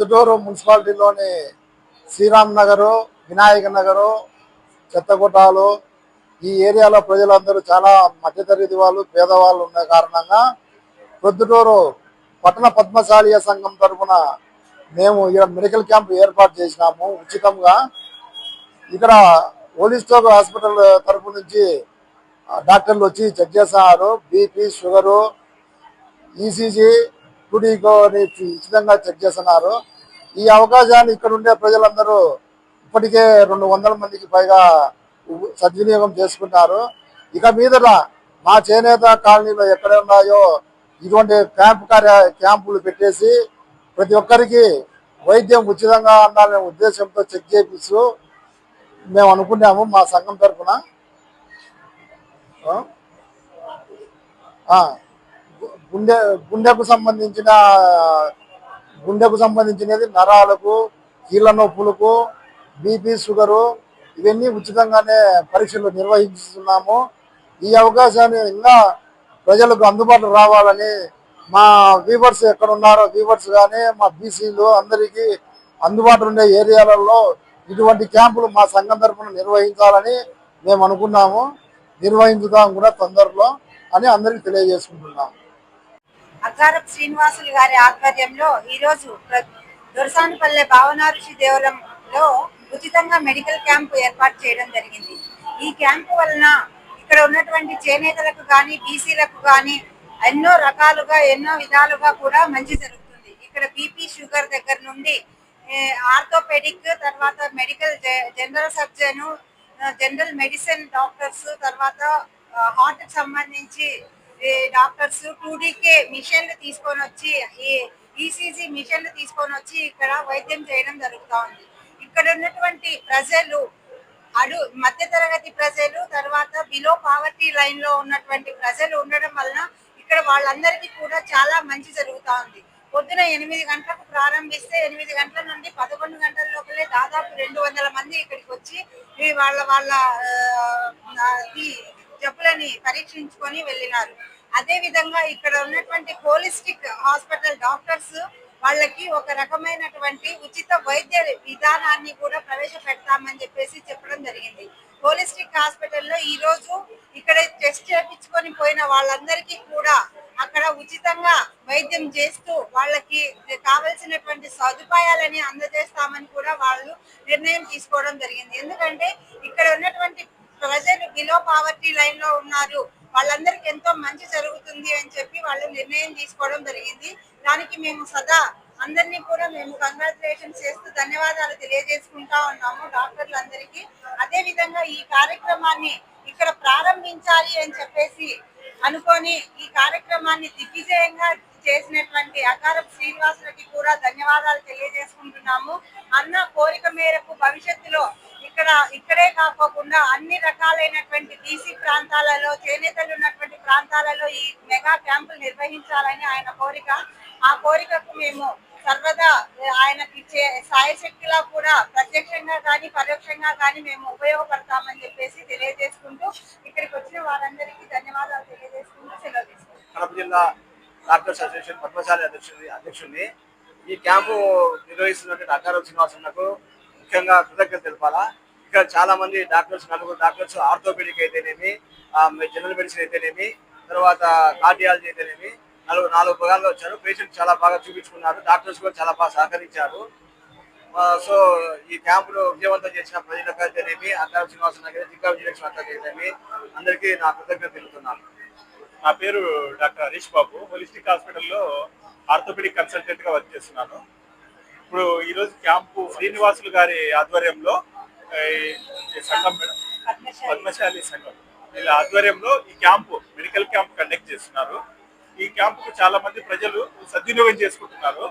ప్రొద్దుటూరు మున్సిపాలిటీలోని శ్రీరామ్ నగరు వినాయక నగరు చెత్తగుట్టాలు ఈ ఏరియాలో ప్రజలందరూ చాలా మధ్యతరగతి వాళ్ళు పేదవాళ్ళు ఉన్న కారణంగా ప్రొద్దుటూరు పట్టణ పద్మశాలీయ సంఘం తరఫున మేము ఇక్కడ మెడికల్ క్యాంప్ ఏర్పాటు చేసినాము. ఉచితంగా ఇక్కడ ఓలిస్టోక్ హాస్పిటల్ తరపు నుంచి డాక్టర్లు వచ్చి చెక్ చేస్తున్నారు. బీపీ షుగరు ఈసీజీ టుడీకో అని ఉచితంగా చెక్ చేస్తున్నారు. ఈ అవకాశాన్ని ఇక్కడ ఉండే ప్రజలందరూ ఇప్పటికే రెండు వందల మందికి పైగా సద్వినియోగం చేసుకుంటారు. ఇక మీదట మా చేనేత కాలనీలో ఎక్కడ ఉన్నాయో ఇటువంటి క్యాంపు కార్య క్యాంపులు పెట్టేసి ప్రతి ఒక్కరికి వైద్యం ఉచితంగా అందాలనే ఉద్దేశంతో చెక్ చేపిస్తూ మేము అనుకున్నాము మా సంఘం తరఫున. గుండె గుండెకు సంబంధించిన గుండెకు సంబంధించినది నరాలకు కీళ్ళ నొప్పులకు బీపీ షుగరు ఇవన్నీ ఉచితంగానే పరీక్షలు నిర్వహిస్తున్నాము. ఈ అవకాశాన్ని ఇంకా ప్రజలకు అందుబాటులో రావాలని మా వీవర్స్ ఎక్కడ ఉన్నారో వీవర్స్ కానీ మా బీసీలు అందరికీ అందుబాటులో ఉండే ఏరియాలలో ఇటువంటి క్యాంపులు మా సంఘం తరఫున నిర్వహించాలని మేము అనుకున్నాము. నిర్వహించుదాం కూడా తొందరలో అని అందరికీ తెలియజేసుకుంటున్నాము. అగ్గారపు శ్రీనివాసులు గారి ఆధ్వర్యంలో ఈరోజు ప్ర- దొరసానిపల్లె భావనారుషి దేవరంలో ఉచితంగా మెడికల్ క్యాంపు ఏర్పాటు చేయడం జరిగింది. ఈ క్యాంపు వలన ఇక్కడ ఉన్నటువంటి చేనేతలకు కానీ బీసీలకు కానీ ఎన్నో రకాలుగా ఎన్నో విధాలుగా కూడా మంచి జరుగుతుంది. ఇక్కడ బీపీ షుగర్ దగ్గర నుండి ఆర్థోపెడిక్ తర్వాత medical general surgeon general medicine doctors తర్వాత హార్ట్కి సంబంధించి డాక్టర్స్ టూడీకే కే మిషన్లు తీసుకొని వచ్చి ఈసీజీ మిషన్లు తీసుకొని వచ్చి ఇక్కడ వైద్యం చేయడం జరుగుతూ ఉంది. ఇక్కడ ఉన్నటువంటి ప్రజలు అడు మధ్య తరగతి ప్రజలు తర్వాత బిలో పావర్టీ లైన్లో ఉన్నటువంటి ప్రజలు ఉండడం వలన ఇక్కడ వాళ్ళందరికీ కూడా చాలా మంచి జరుగుతా ఉంది. పొద్దున ఎనిమిది గంటలకు ప్రారంభిస్తే ఎనిమిది గంటల నుండి పదకొండు గంటల లోపలే దాదాపు రెండు వందల మంది ఇక్కడికి వచ్చి వాళ్ళ వాళ్ళ జబ్బులని పరీక్షించుకొని వెళ్ళినారు. అదే విధంగా ఇక్కడ ఉన్నటువంటి హోలిస్టిక్ హాస్పిటల్ డాక్టర్స్ వాళ్ళకి ఒక రకమైనటువంటి ఉచిత వైద్య విధానాన్ని కూడా ప్రవేశపెడతామని చెప్పేసి చెప్పడం జరిగింది. హోలిస్టిక్ హాస్పిటల్లో ఈ రోజు ఇక్కడ టెస్ట్ చేయించుకొని పోయిన వాళ్ళందరికీ కూడా అక్కడ ఉచితంగా వైద్యం చేస్తూ వాళ్ళకి కావలసినటువంటి సదుపాయాలని అందజేస్తామని కూడా వాళ్ళు నిర్ణయం తీసుకోవడం జరిగింది. ఎందుకంటే ఇక్కడ ఉన్నటువంటి ప్రజలు బిలో పావర్టీ లైన్లో ఉన్నారు. వాళ్ళందరికీ ఎంతో మంచి జరుగుతుంది అని చెప్పి వాళ్ళు నిర్ణయం తీసుకోవడం జరిగింది. దానికి మేము సదా అందరినీ కూడా మేము కంగ్రాచులేషన్స్ చేస్తూ ధన్యవాదాలు తెలియజేసుకుంటా ఉన్నాము డాక్టర్లందరికీ. అదే విధంగా ఈ కార్యక్రమాన్ని ఇక్కడ ప్రారంభించాలి అని చెప్పేసి అనుకొని ఈ కార్యక్రమాన్ని దిగ్విజయంగా చేసినటువంటి అకారపు శ్రీనివాసులకి కూడా ధన్యవాదాలు తెలియజేసుకుంటున్నాము. అన్న కోరిక మేరకు భవిష్యత్తులో ఇక్కడ ఇక్కడే కాకోకుండా అన్ని రకాలైనటువంటి బీసీ ప్రాంతాలలో చేనేతలు ఉన్నటువంటి ప్రాంతాలలో ఈ మెగా క్యాంపులు నిర్వహించాలని ఆయన కోరిక. ఆ కోరికకు మేము సర్వదా ఆయనకి ఇచ్చే సాయశక్తిలా కూడా ప్రత్యక్షంగా కానీ పరోక్షంగా కానీ మేము ఉపయోగపడతామని చెప్పేసి తెలియజేసుకుంటూ ఇక్కడికి వచ్చిన వారందరికీ ధన్యవాదాలు తెలియజేసుకుంటూ సెలవు తీసుకుంటాం కడప జిల్లా డాక్టర్స్ అసోసియేషన్ పద్మశాలి అధ్యక్షుడి అధ్యక్షుడిని ఈ క్యాంపు నిర్వహిస్తున్నటువంటి అకారం శ్రీనివాసన్నకు ముఖ్యంగా కృతజ్ఞత తెలపాలా. ఇక్కడ చాలా మంది డాక్టర్స్ నలుగురు డాక్టర్స్ ఆర్థోపెడిక్ అయితేనేమి జనరల్ మెడిసిన్ అయితేనేమి తర్వాత కార్డియాలజీ అయితేనేమి నలుగు నాలుగు భాగాల్లో వచ్చారు. పేషెంట్ చాలా బాగా చూపించుకున్నారు. డాక్టర్స్ కూడా చాలా బాగా సహకరించారు. సో ఈ క్యాంపులో విజయవంతం చేసిన ప్రజలకు అయితేనేమి అగ్గారావు శ్రీనివాసన్న గారి జిల్లా విజయలక్ష్మి అక్క అయితేనేమి అందరికీ నా కృతజ్ఞత తెలుపుతున్నాను. నా పేరు డాక్టర్ హరీష్ బాబు. హోలిస్టిక్ హాస్పిటల్లో ఆర్థోపెడిక్ కన్సల్టెంట్గా వర్క్ చేస్తున్నాను. ఇప్పుడు ఈరోజు క్యాంపు శ్రీనివాసులు గారి ఆధ్వర్యంలో సంఘం మేడం. పద్మశాలి సంఘం. వీళ్ళ ఆధ్వర్యంలో ఈ క్యాంపు మెడికల్ క్యాంప్ కండక్ట్ చేస్తున్నారు. ఈ క్యాంపుకు చాలా మంది ప్రజలు సద్వినియోగం చేసుకుంటున్నారు.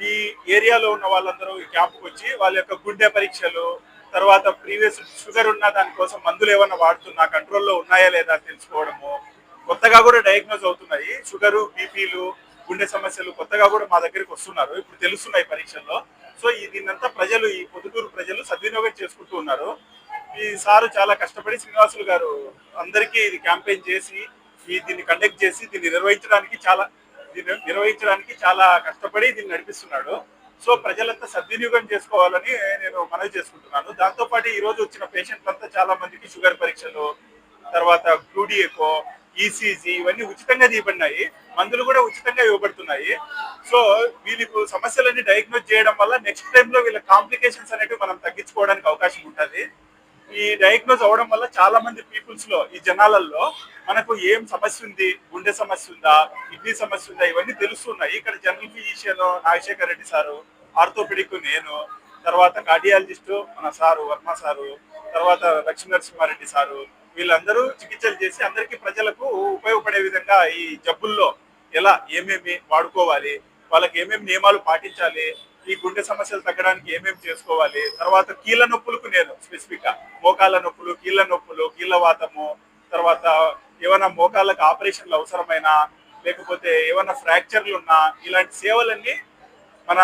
ఈ ఏరియాలో ఉన్న వాళ్ళందరూ ఈ క్యాంపుకు వచ్చి వాళ్ళ యొక్క గుండె పరీక్షలు తర్వాత ప్రీవియస్ షుగర్ ఉన్న దానికోసం మందులు ఏమన్నా వాడుతున్నా కంట్రోల్లో ఉన్నాయా లేదా అని తెలుసుకోవడము కొత్తగా కూడా డయాగ్నోజ్ అవుతున్నాయి. షుగరు బీపీలు గుండె సమస్యలు కొత్తగా కూడా మా దగ్గరికి వస్తున్నారు. ఇప్పుడు తెలుస్తున్నాయి పరీక్షల్లో. సో దీన్నంతా ప్రజలు ఈ పొద్దుటూరు ప్రజలు సద్వినియోగం చేసుకుంటూ ఉన్నారు. ఈ సారు చాలా కష్టపడి శ్రీనివాసులు గారు అందరికీ ఇది క్యాంపెయిన్ చేసి ఈ దీన్ని కండక్ట్ చేసి దీన్ని నిర్వహించడానికి చాలా దీన్ని నిర్వహించడానికి చాలా కష్టపడి దీన్ని నడిపిస్తున్నాడు. సో ప్రజలంతా సద్వినియోగం చేసుకోవాలని నేను మనవి చేసుకుంటున్నాను. దాంతో పాటు వచ్చిన పేషెంట్లంతా చాలా మందికి షుగర్ పరీక్షలు తర్వాత గ్లూడిఎకో ఈసీజీ ఇవన్నీ ఉచితంగా తీయబడినాయి. మందులు కూడా ఉచితంగా ఇవ్వబడుతున్నాయి. సో వీళ్ళకు సమస్యలన్నీ డయాగ్నోజ్ చేయడం వల్ల నెక్స్ట్ టైంలో వీళ్ళ కాంప్లికేషన్స్ అనేవి మనం తగ్గించుకోవడానికి అవకాశం ఉంటుంది. ఈ డయాగ్నోజ్ అవడం వల్ల చాలా మంది పీపుల్స్లో ఈ జనాలలో మనకు ఏం సమస్య ఉంది? గుండె సమస్య ఉందా? కిడ్నీ సమస్య ఉందా? ఇవన్నీ తెలుస్తున్నాయి ఇక్కడ general physician Nagasekhar Reddy sir orthopaedic నేను తర్వాత కార్డియాలజిస్ట్ మన సారు వర్మ సారు తర్వాత లక్ష్మీ నరసింహారెడ్డి సారు వీళ్ళందరూ చికిత్సలు చేసి అందరికీ ప్రజలకు ఉపయోగపడే విధంగా ఈ జబ్బుల్లో ఎలా ఏమేమి వాడుకోవాలి వాళ్ళకి ఏమేమి నియమాలు పాటించాలి ఈ గుండె సమస్యలు తగ్గడానికి ఏమేమి చేసుకోవాలి తర్వాత కీళ్ళ నొప్పులకు నేను స్పెసిఫిక్గా మోకాళ్ళ నొప్పులు కీళ్ళ నొప్పులు కీళ్ళ వాతము తర్వాత ఏమైనా మోకాళ్ళకు ఆపరేషన్లు అవసరమైనా లేకపోతే ఏమైనా ఫ్రాక్చర్లు ఉన్నా ఇలాంటి సేవలన్నీ మన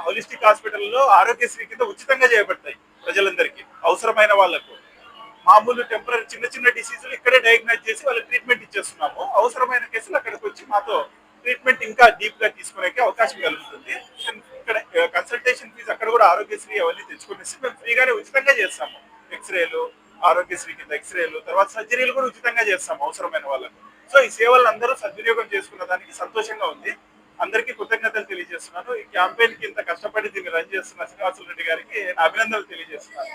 హోలిస్టిక్ హాస్పిటల్లో ఆరోగ్యశ్రీ కింద ఉచితంగా చేయబడతాయి ప్రజలందరికీ అవసరమైన వాళ్ళకు. మామూలు టెంపరీ చిన్న చిన్న డిసీజులు ఇక్కడే డయాగ్నైజ్ చేసి వాళ్ళకి ట్రీట్మెంట్ ఇచ్చేస్తున్నాము. అవసరమైన కేసులు అక్కడికి వచ్చి మాతో ట్రీట్మెంట్ ఇంకా డీప్గా తీసుకునే అవకాశం కలుగుతుంది. ఇక్కడ కన్సల్టేషన్ ఫీజు అక్కడ కూడా ఆరోగ్యశ్రీ అవన్నీ తెచ్చుకునేసి మేము ఫ్రీగానే ఉచితంగా చేస్తాము. ఎక్స్రేలు ఆరోగ్యశ్రీ కింద ఎక్స్రేలు తర్వాత సర్జరీలు కూడా ఉచితంగా చేస్తాము అవసరమైన వాళ్ళకు. సో ఈ సేవలు అందరూ సద్వినియోగం చేసుకున్న దానికి సంతోషంగా ఉంది. అందరికీ కృతజ్ఞతలు తెలియజేస్తున్నాను. ఈ క్యాంపెయిన్కి ఇంత కష్టపడి దీన్ని రన్ చేస్తున్న శ్రీనివాసులు రెడ్డి గారికి అభినందనలు తెలియజేస్తున్నాను.